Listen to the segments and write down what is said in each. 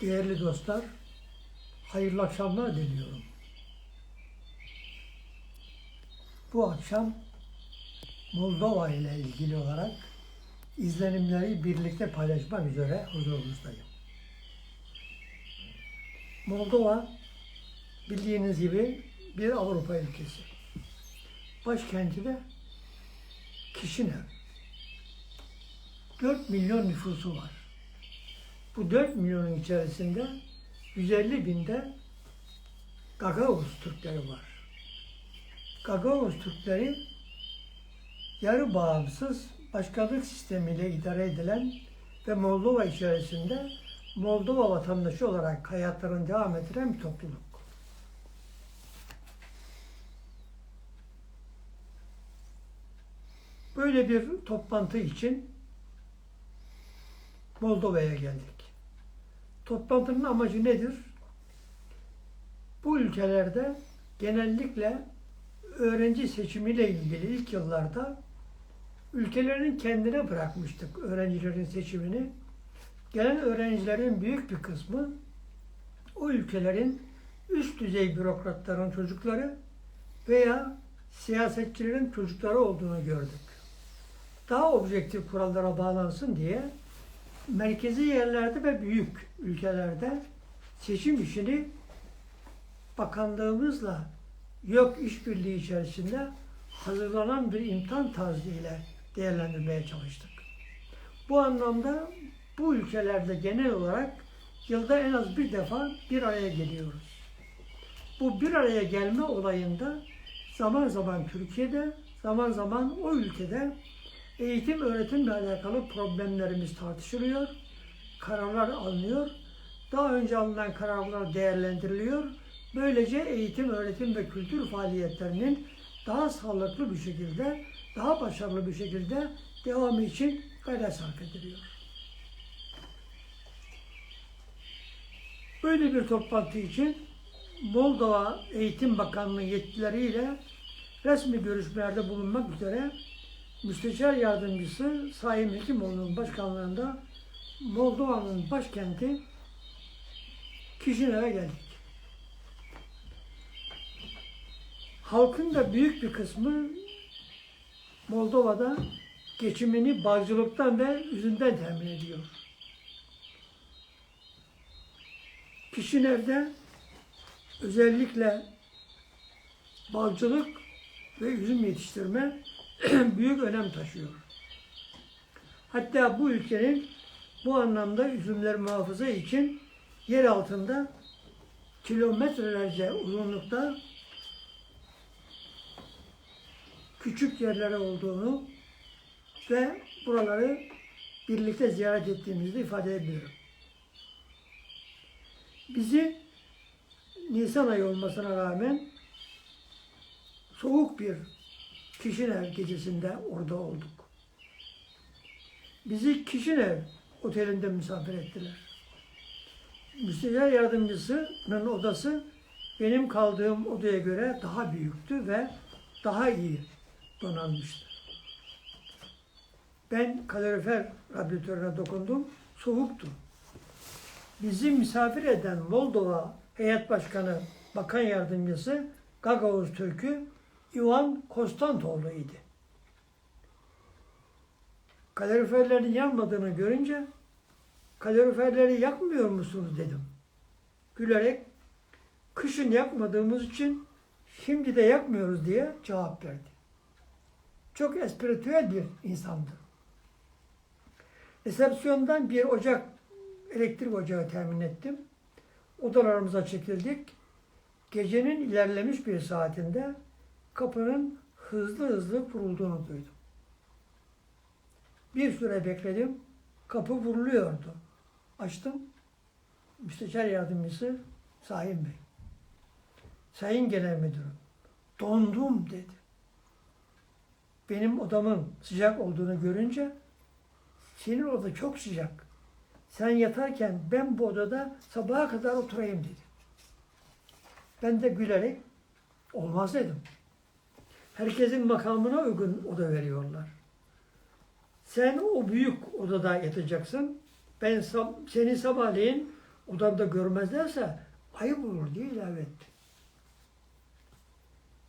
Değerli dostlar, hayırlı akşamlar diliyorum. Bu akşam Moldova ile ilgili olarak izlenimleri birlikte paylaşmak üzere huzurunuzdayım. Moldova bildiğiniz gibi bir Avrupa ülkesi. Başkenti de Kişinev. 4 milyon nüfusu var. Bu 4 milyonun içerisinde 150 binde Gagavuz Türkleri var. Gagavuz Türkleri yarı bağımsız başkanlık sistemiyle idare edilen ve Moldova içerisinde Moldova vatandaşı olarak hayatlarını devam ettiren bir topluluk. Böyle bir toplantı için Moldova'ya geldik. Toplantının amacı nedir? Bu ülkelerde genellikle öğrenci seçimiyle ilgili ilk yıllarda ülkelerin kendine bırakmıştık öğrencilerin seçimini. Gelen öğrencilerin büyük bir kısmı o ülkelerin üst düzey bürokratların çocukları veya siyasetçilerin çocukları olduğunu gördük. Daha objektif kurallara bağlansın diye merkezi yerlerde ve büyük ülkelerde seçim işini bakanlığımızla yok işbirliği içerisinde hazırlanan bir imtihan tarzı ile değerlendirmeye çalıştık. Bu anlamda bu ülkelerde genel olarak yılda en az bir defa bir araya geliyoruz. Bu bir araya gelme olayında zaman zaman Türkiye'de, zaman zaman o ülkede eğitim öğretimle alakalı problemlerimiz tartışılıyor, kararlar alınıyor. Daha önce alınan kararlar değerlendiriliyor. Böylece eğitim, öğretim ve kültür faaliyetlerinin daha sağlıklı bir şekilde, daha başarılı bir şekilde devamı için gayret sarf ediliyor. Böyle bir toplantı için Moldova Eğitim Bakanlığı yetkilileriyle resmi görüşmelerde bulunmak üzere Müsteşar Yardımcısı Sayın Hekimoğlu'nun başkanlığında Moldova'nın başkenti Kişinev'e geldik. Halkın da büyük bir kısmı Moldova'da geçimini bağcılıktan ve üzümden temin ediyor. Kişinev'de özellikle balcılık ve üzüm yetiştirme büyük önem taşıyor. Hatta bu ülkenin bu anlamda üzümler muhafaza için yer altında kilometrelerce uzunlukta küçük yerleri olduğunu ve buraları birlikte ziyaret ettiğimizi ifade edebilirim. Bizi Nisan ayı olmasına rağmen soğuk bir Kişinev gecesinde orada olduk. Bizi Kişinev otelinde misafir ettiler. Müsteşar yardımcısının odası benim kaldığım odaya göre daha büyüktü ve daha iyi donanmıştı. Ben kalorifer radyatörüne dokundum, soğuktu. Bizi misafir eden Moldova Heyet Başkanı Bakan Yardımcısı Gagavuz Türk'ü Ivan Konstantoğlu idi. Kaloriferlerin yanmadığını görünce kaloriferleri yakmıyor musunuz dedim. Gülerek kışın yakmadığımız için şimdi de yakmıyoruz diye cevap verdi. Çok espritüel bir insandı. Resepsiyondan bir ocak, elektrik ocağı temin ettim. Odalarımıza çekildik. Gecenin ilerlemiş bir saatinde kapının hızlı hızlı vurulduğunu duydum. Bir süre bekledim. Kapı vuruluyordu. Açtım. Müsteşar yardımcısı Sayın Bey. Sayın Genel Müdürüm. Dondum dedi. Benim odamın sıcak olduğunu görünce senin oda çok sıcak. Sen yatarken ben bu odada sabaha kadar oturayım dedi. Ben de gülerek olmaz dedim. Herkesin makamına uygun oda veriyorlar. Sen o büyük odada yatacaksın. Ben seni sabahleyin odamda görmezlerse ayıp olur diye ilave etti.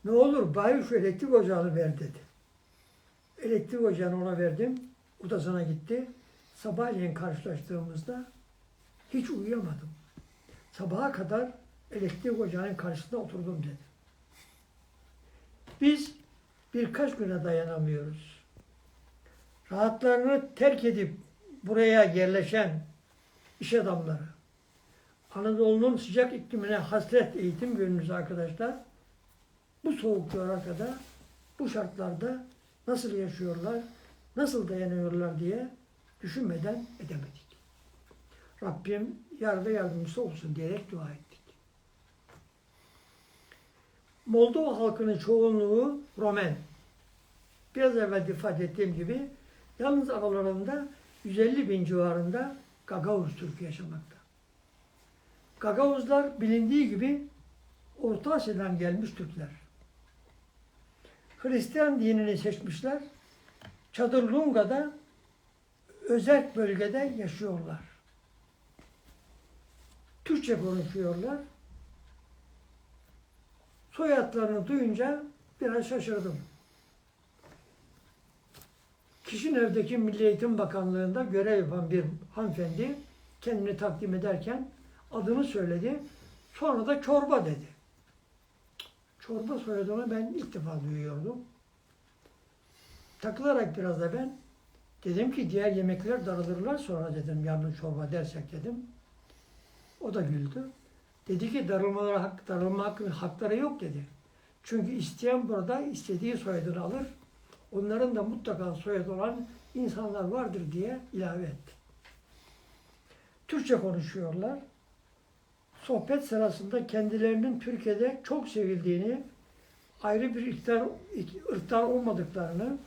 Ne olur bari şu elektrik ocağını ver dedi. Elektrik ocağını ona verdim. Odasına gitti. Sabahleyin karşılaştığımızda hiç uyuyamadım. Sabaha kadar elektrik ocağının karşısında oturdum dedi. Biz birkaç güne dayanamıyoruz. Rahatlarını terk edip buraya yerleşen iş adamları, Anadolu'nun sıcak iklimine hasret eğitim görünüz arkadaşlar. Bu soğuk coğrafyada, bu şartlarda nasıl yaşıyorlar, nasıl dayanıyorlar diye düşünmeden edemedik. Rabbim yar ve yardımcısı olsun diyerek dua ettik. Moldova halkının çoğunluğu Romen. Biraz evvel ifade ettiğim gibi yalnız aralarında 150 bin civarında Gagavuz Türk'ü yaşamakta. Gagavuzlar bilindiği gibi Orta Asya'dan gelmiş Türkler. Hristiyan dinini seçmişler. Çadırlunga'da özel bölgede yaşıyorlar. Türkçe konuşuyorlar. Soyadlarını duyunca biraz şaşırdım. Kişinev'deki Milli Eğitim Bakanlığı'nda görev yapan bir hanımefendi kendini takdim ederken adını söyledi. Sonra da çorba dedi. Çorba soyadını ben ilk defa duyuyordum. Takılarak biraz da ben dedim ki diğer yemekler daralırlar sonra dedim yarın çorba dersek dedim. O da güldü. Dedi ki darılmalara hak, darılma hakkı, hakları yok dedi. Çünkü isteyen burada istediği soyadını alır. Onların da mutlaka soyadı olan insanlar vardır diye ilave etti. Türkçe konuşuyorlar. Sohbet sırasında kendilerinin Türkiye'de çok sevildiğini, ayrı bir ırktar, ırktar olmadıklarını,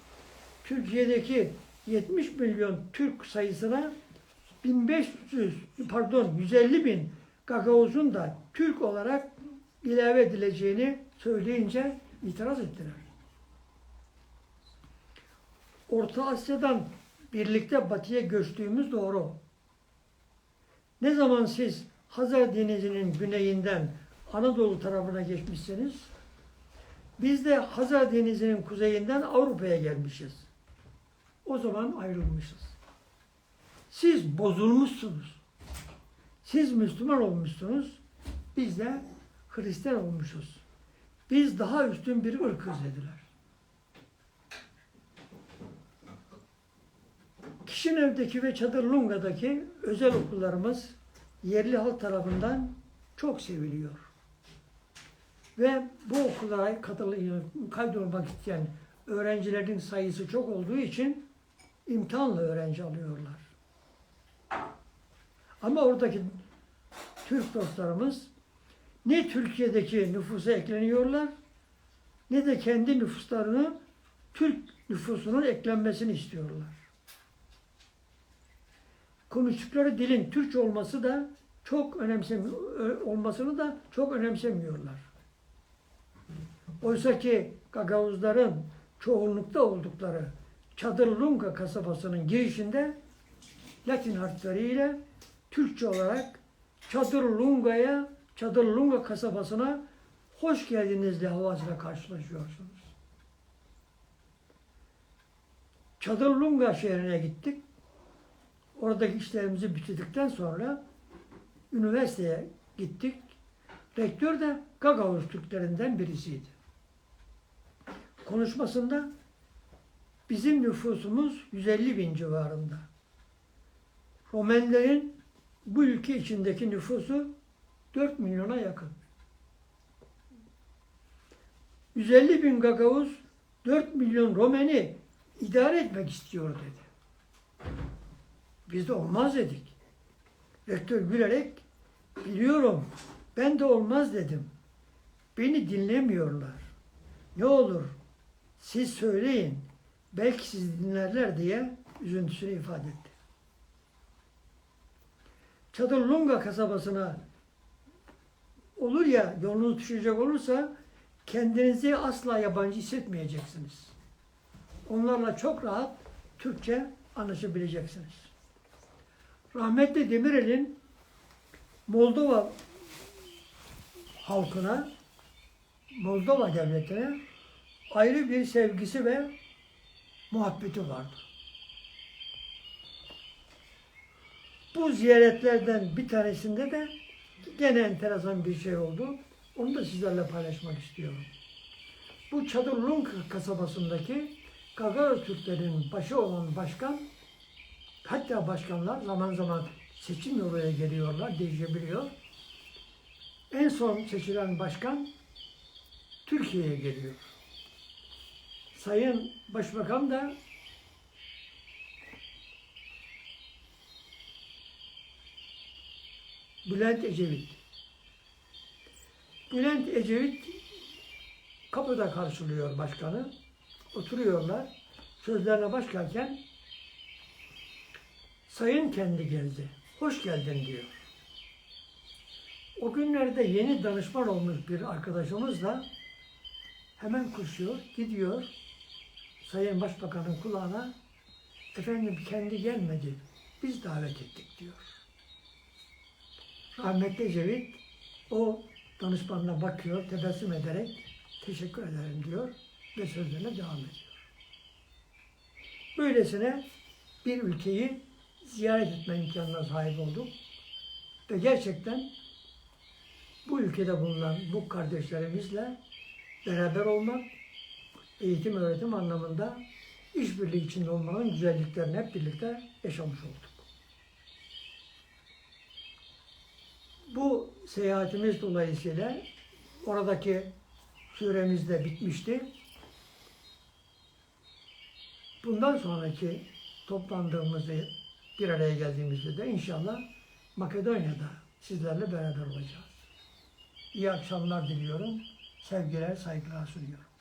Türkiye'deki 70 milyon Türk sayısına 1500 pardon 150 bin Gagavuz'un da Türk olarak ilave edileceğini söyleyince itiraz ettiler. Orta Asya'dan birlikte batıya göçtüğümüz doğru. Ne zaman siz Hazar Denizi'nin güneyinden Anadolu tarafına geçmişsiniz, biz de Hazar Denizi'nin kuzeyinden Avrupa'ya gelmişiz. O zaman ayrılmışız. Siz bozulmuşsunuz. Siz Müslüman olmuşsunuz. Biz de Hristiyan olmuşuz. Biz daha üstün bir ırkız dediler. Kişinev'deki ve Çadırlunga'daki özel okullarımız yerli halk tarafından çok seviliyor. Ve bu okullara kaydolmak isteyen öğrencilerin sayısı çok olduğu için imtihanla öğrenci alıyorlar. Ama oradaki Türk dostlarımız ne Türkiye'deki nüfusa ekleniyorlar ne de kendi nüfuslarını Türk nüfusunun eklenmesini istiyorlar. Konuştukları dilin Türkçe olması da çok önemsemiyor, olmasını da çok önemsemiyorlar. Oysa ki Gagavuzların çoğunlukta oldukları Çadırlunga kasabasının girişinde Latin harfleriyle Türkçe olarak Çadırlunga'ya, Çadırlunga kasabasına hoş geldiniz havasıyla karşılaşıyorsunuz. Çadırlunga şehrine gittik. Oradaki işlerimizi bitirdikten sonra üniversiteye gittik. Rektör de Gagavuz Türklerinden birisiydi. Konuşmasında bizim nüfusumuz 150 bin civarında. Romenlerin bu ülke içindeki nüfusu 4 milyona yakın. 150 bin Gagavuz 4 milyon Romeni idare etmek istiyor dedi. Biz de olmaz dedik. Rektör gülerek biliyorum ben de olmaz dedim. Beni dinlemiyorlar. Ne olur siz söyleyin belki siz dinlerler diye üzüntüsünü ifade etti. Çadırlunga kasabasına olur ya yolunuz düşecek olursa kendinizi asla yabancı hissetmeyeceksiniz. Onlarla çok rahat Türkçe anlaşabileceksiniz. Rahmetli Demirel'in Moldova halkına, Moldova devletine ayrı bir sevgisi ve muhabbeti vardı. Bu ziyaretlerden bir tanesinde de gene enteresan bir şey oldu. Onu da sizlerle paylaşmak istiyorum. Bu Çadırlunk kasabasındaki Gagauz Türklerin başı olan başkan, hatta başkanlar zaman zaman seçim yoluyla geliyorlar, değişebiliyor. En son seçilen başkan Türkiye'ye geliyor. Sayın Başbakan da Bülent Ecevit. Bülent Ecevit kapıda karşılıyor başkanı. Oturuyorlar. Sözlerine başlarken Sayın kendi geldi. Hoş geldin diyor. O günlerde yeni danışman olmuş bir arkadaşımız da hemen koşuyor, gidiyor. Sayın Başbakan'ın kulağına efendim kendi gelmedi. Biz davet ettik diyor. Rahmetli Ecevit o danışmanına bakıyor, tebessüm ederek teşekkür ederim diyor ve sözlerine devam ediyor. Böylesine bir ülkeyi ziyaret etme imkanına sahip olduk. Ve gerçekten bu ülkede bulunan bu kardeşlerimizle beraber olmak, eğitim öğretim anlamında işbirliği içinde olmanın güzelliklerini hep birlikte yaşamış olduk. Bu seyahatimiz dolayısıyla oradaki süremiz de bitmişti. Bundan sonraki toplandığımızda bir araya geldiğimizde de inşallah Makedonya'da sizlerle beraber olacağız. İyi akşamlar diliyorum. Sevgiler, saygılar sunuyorum.